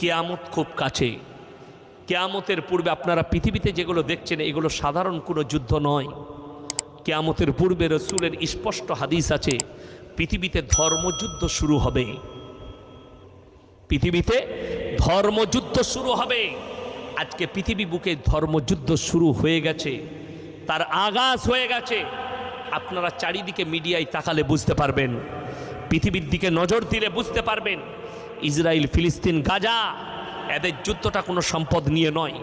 কেয়ামত খুব কাছে। কেয়ামতের পূর্বে আপনারা পৃথিবীতে যেগুলো দেখছেন, এগুলো সাধারণ কোনো যুদ্ধ নয়। কেয়ামতের পূর্বে রসুলের স্পষ্ট হাদিস আছে, পৃথিবীতে ধর্মযুদ্ধ শুরু হবে। পৃথিবীতে ধর্মযুদ্ধ শুরু হবে। আজকে পৃথিবী বুকে ধর্মযুদ্ধ শুরু হয়ে গেছে, তার আগাজ হয়ে গেছে। আপনারা চারিদিকে মিডিয়ায় তাকালে বুঝতে পারবেন। পৃথিবীর দিকে নজর দিলে বুঝতে পারবেন, ইসরায়েল, ফিলিস্তিন, গাজা, এদের যুদ্ধটা কোনো সম্পদ নিয়ে নয়।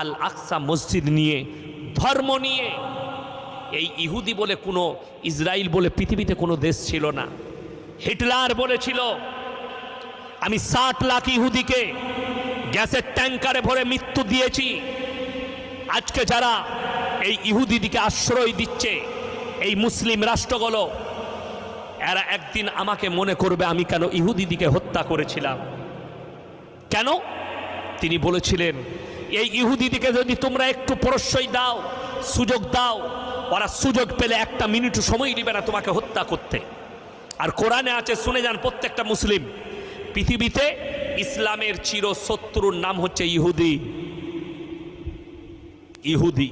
আল আকসা মসজিদ নিয়ে, ধর্ম নিয়ে। এই ইহুদি বলে কোনো, ইসরায়েল বলে পৃথিবীতে কোনো দেশ ছিল না। হিটলার বলেছিল, আমি ষাট লাখ ইহুদিকে গ্যাসের ট্যাঙ্কারে ভরে মৃত্যু দিয়েছি। আজকে যারা এই ইহুদিদিকে আশ্রয় দিচ্ছে, এই মুসলিম রাষ্ট্রগুলো এরা একদিন আমাকে মনে করবে আমি কেন ইহুদিদিকে হত্যা করেছিলাম। কেন? তিনি বলেছিলেন, এই ইহুদিদিকে যদি তোমরা একটু প্রশ্রয় দাও, সুযোগ দাও, ওরা সুযোগ পেলে একটা মিনিট সময় নেবে না তোমাকে হত্যা করতে। আর কোরআনে আছে, শুনে যান, প্রত্যেকটা মুসলিম, পৃথিবীতে ইসলামের চির শত্রুর নাম হচ্ছে ইহুদি। ইহুদি।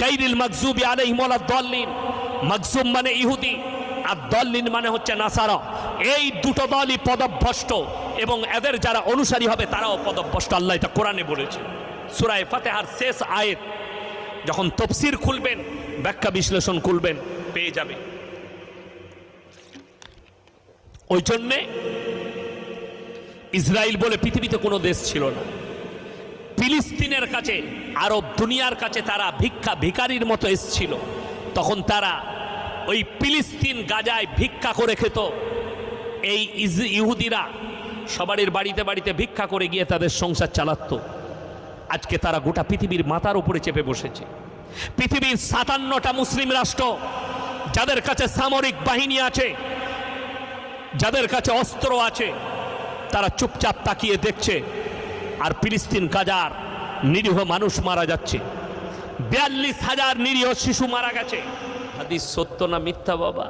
গাইরিল মাকজুবি আলাইহিম ওয়ালা দল্লিন। মাকজুম মানে ইহুদি। আর দল্লিন মানে হচ্ছে নাসারা। এই দুটো দলই পদভ্রষ্ট এবং এদের যারা অনুসারী হবে তারাও পদভ্রষ্ট, আল্লাহ এটা কোরআনে বলেছে। সুরায় ফাতেহার শেষ আয়েত, যখন তফসির খুলবেন, ব্যাখ্যা বিশ্লেষণ খুলবেন পেয়ে যাবে। ওই জন্যে ইসরায়েল বলে পৃথিবীতে কোনো দেশ ছিল না। ফিলিস্তিনের কাছে, আরব দুনিয়ার কাছে তারা ভিক্ষা ভিকারির মতো এসছিল। তখন তারা ওই ফিলিস্তিন গাজায় ভিক্ষা করে খেত। এই ইহুদিরা সবারই বাড়িতে বাড়িতে ভিক্ষা করে গিয়ে তাদের সংসার চালাতো। আজকে তারা গোটা পৃথিবীর মাথার উপরে চেপে বসেছে। পৃথিবীর সাতান্নটা মুসলিম রাষ্ট্র যাদের কাছে সামরিক বাহিনী আছে, যাদের কাছে অস্ত্র আছে, তারা চুপচাপ তাকিয়ে দেখছে। আর ফিলিস্তিন গাজার নিরীহ মানুষ মারা যাচ্ছে। বিয়াল্লিশ হাজার নিরীহ শিশু মারা গেছে। হাদিস সত্য না মিথ্যা বাবা?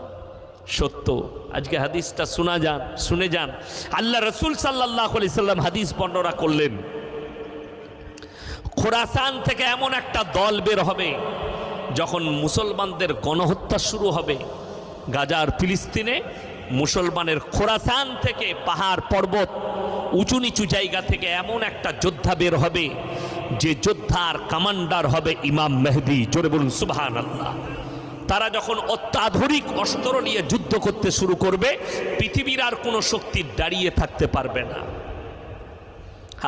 সত্য। আজকে হাদিসটা শোনা যান, শুনে যান। আল্লাহ রসুল সাল্লাহ সাল্লাম হাদিস বর্ণনা করলেন, খোরাসান থেকে এমন একটা দল বের হবে, যখন মুসলমানদের গণহত্যা শুরু হবে। গাজার ফিলিস্তিনে মুসলমানের খোরাসান থেকে পাহাড় পর্বত উঁচু নিচু জায়গা থেকে এমন একটা যোদ্ধা বের হবে যে যোদ্ধার কমান্ডার হবে ইমাম মেহদি, জোরে বলুন সুবহান আল্লাহ তারা যখন অত্যাধুনিক অস্ত্র নিয়ে যুদ্ধ করতে শুরু করবে, পৃথিবীর আর কোনো শক্তি দাঁড়িয়ে থাকতে পারবে না।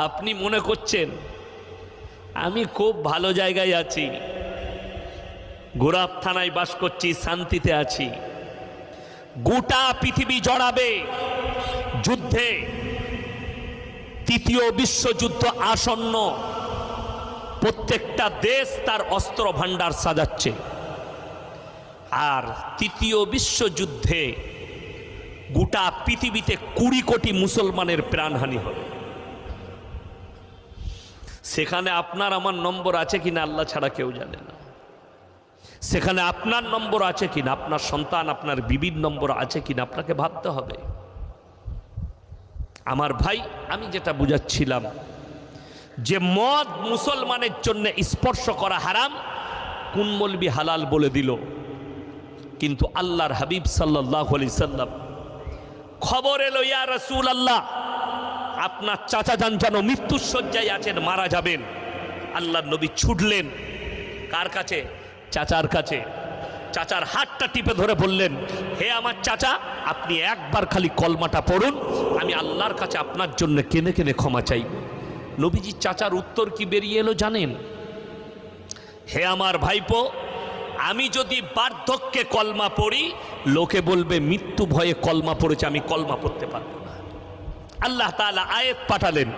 আপনি মনে করছেন, আমি খুব ভালো জায়গায় আছি গোরাপ থানায় বাস করছি, শান্তিতে আছি। গোটা পৃথিবী জড়াবে। যুদ্ধে তৃতীয় বিশ্বযুদ্ধ আসন্ন প্রত্যেকটা দেশ তার অস্ত্র ভাণ্ডার সাজাচ্ছে। আর তৃতীয় বিশ্বযুদ্ধে গোটা পৃথিবীতে কুড়ি কোটি মুসলমানের প্রাণহানি হবে। সেখানে আপনার আমার নম্বর আছে কিনা আল্লাহ ছাড়া কেউ জানে না। সেখানে আপনার নম্বর আছে কিনা, আপনার সন্তান, আপনার বিবির নম্বর আছে কিনা, আপনাকে ভাবতে হবে। আমার ভাই, আমি যেটা বুঝাচ্ছিলাম যে মদ মুসলমানের জন্য স্পর্শ করা হারাম, কোন মলবি হালাল বলে দিল? কিন্তু আল্লাহর হাবিব সাল্লাহ আলি সাল্লাম খবর এলো, ইয়া রসুল আল্লাহ আপনার চাচা যান যেন মৃত্যুর শয্যায় আছেন, মারা যাবেন। আল্লাহ নবী ছুটলেন। কার কাছে? চাচার কাছে। চাচার হাতটা টিপে ধরে বললেন, হে আমার চাচা, আপনি একবার খালি কলমাটা পড়ুন, আমি আল্লাহর কাছে আপনার জন্য কেনে কেনে ক্ষমা চাইব। নবীজি চাচার উত্তর কি বেরিয়ে এলো জানেন? হে আমার ভাইপো, আমি যদি বার্ধক্যে কলমা পড়ি, লোকে বলবে মৃত্যু ভয়ে কলমা পড়েছে, আমি কলমা পড়তে পারব না। আল্লাহ তাআলা আয়াত পাঠালেন,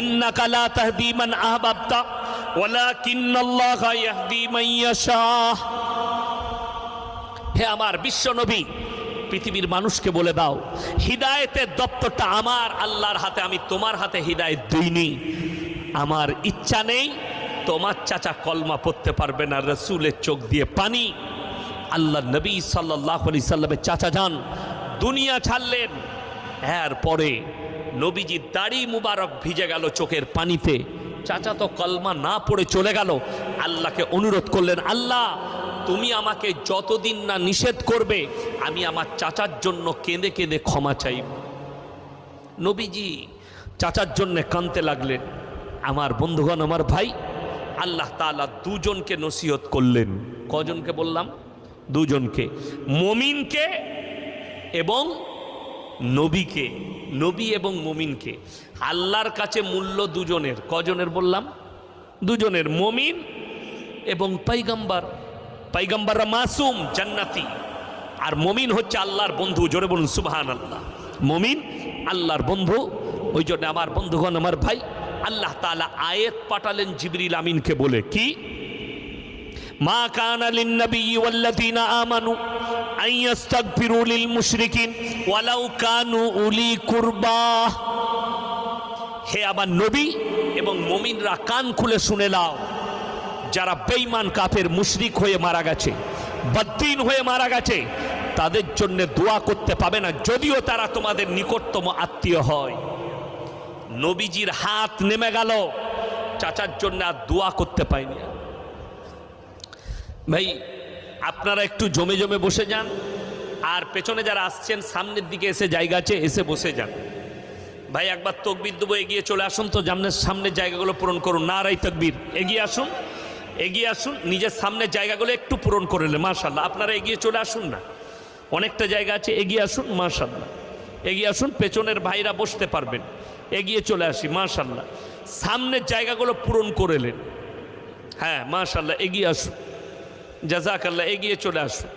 ইন্নাকা লা তাহদি মান আহবাবতা হে আমার বিশ্ব নবী পৃথিবীর মানুষকে বলে দাও, হিদায়েতের দপ্তরটা আমার, আল্লাহর হাতে, আমি তোমার হাতে হিদায়েত দিইনি। আমার ইচ্ছা নেই, তোমার চাচা কলমা পড়তে পারবে না, রসুলের চোখ দিয়ে পানি। আল্লাহ নবী সাল্লাহ আলি সাল্লামের চাচা যান, দুনিয়া ছাড়লেন। এরপরে নবীজি দাড়ি মুবারক ভিজে গেল চোখের পানিতে। চাচা তো কলমা না পড়ে চলে গেল। আল্লাহকে অনুরোধ করলেন, আল্লাহ, তুমি আমাকে যতদিন না নিষেধ করবে, আমি আমার চাচার জন্য কেঁদে কেঁদে ক্ষমা চাইব। নবীজি চাচার জন্যে কানতে লাগলেন। আমার বন্ধুগণ, আমার ভাই, আল্লাহ তাআলা দুজনকে নসিহত করলেন। কজনকে বললাম? দুজনকে। মমিনকে এবং নবীকে, নবী এবং মমিনকে। আল্লাহর কাছে মূল্য দুজনের। কজনের বললাম? দুজনের। মমিন এবং পাইগাম্বার। পাইগাম্বাররা মাসুম, জান্নাতি। আর মমিন হচ্ছে আল্লাহর বন্ধু, জোরে বলুন সুবহান আল্লাহ মমিন আল্লাহর বন্ধু। ওই জন্য আমার বন্ধুগণ, আমার ভাই আল্লাহ তাআলা আয়েত পাঠালেন জিবরিল আমিনকে বলে, কি? মা কানা লিন্নবী ওয়াল্লাযীনা আমানু আন ইস্তাগফিরু লিল মুশরিকিন ওয়ালাউ কানু উলি কুরবা। হে আমার নবী এবং মুমিনরা কান খুলে শুনে নাও, যারা বেঈমান কাফের মুশরিক হয়ে মারা গেছে, বদ্দিন হয়ে মারা গেছে, তাদের জন্য দোয়া করতে পাবে না, যদিও তারা তোমাদের নিকটতম আত্মীয় হয়। নবীজির হাত নেমে গেল। চাচার জন্য আর দোয়া করতে পাইনি ভাই, আপনারা একটু জমে জমে বসে যান। আর পেছনে যারা আসছেন, সামনের দিকে এসে জায়গা আছে, এসে বসে যান। ভাই, একবার তকবির দেবো, এগিয়ে চলে আসুন তো। জামনের সামনের জায়গাগুলো পূরণ করুন। না রাই তকবির। এগিয়ে আসুন এগিয়ে আসুন। নিজের সামনের জায়গাগুলো একটু পূরণ করে নেন মার্শাল্লাহ আপনারা এগিয়ে চলে আসুন না। অনেকটা জায়গা আছে, এগিয়ে আসুন মার্শাল্লাহ এগিয়ে আসুন, পেছনের ভাইরা বসতে পারবেন। এগিয়ে চলে আসি মাশাল্লাহ সামনের জায়গাগুলো পূরণ করে নেন হ্যাঁ মাশাল্লাহ এগিয়ে আসুন। জাজাকাল্লাহ এগিয়ে চলে আসুন।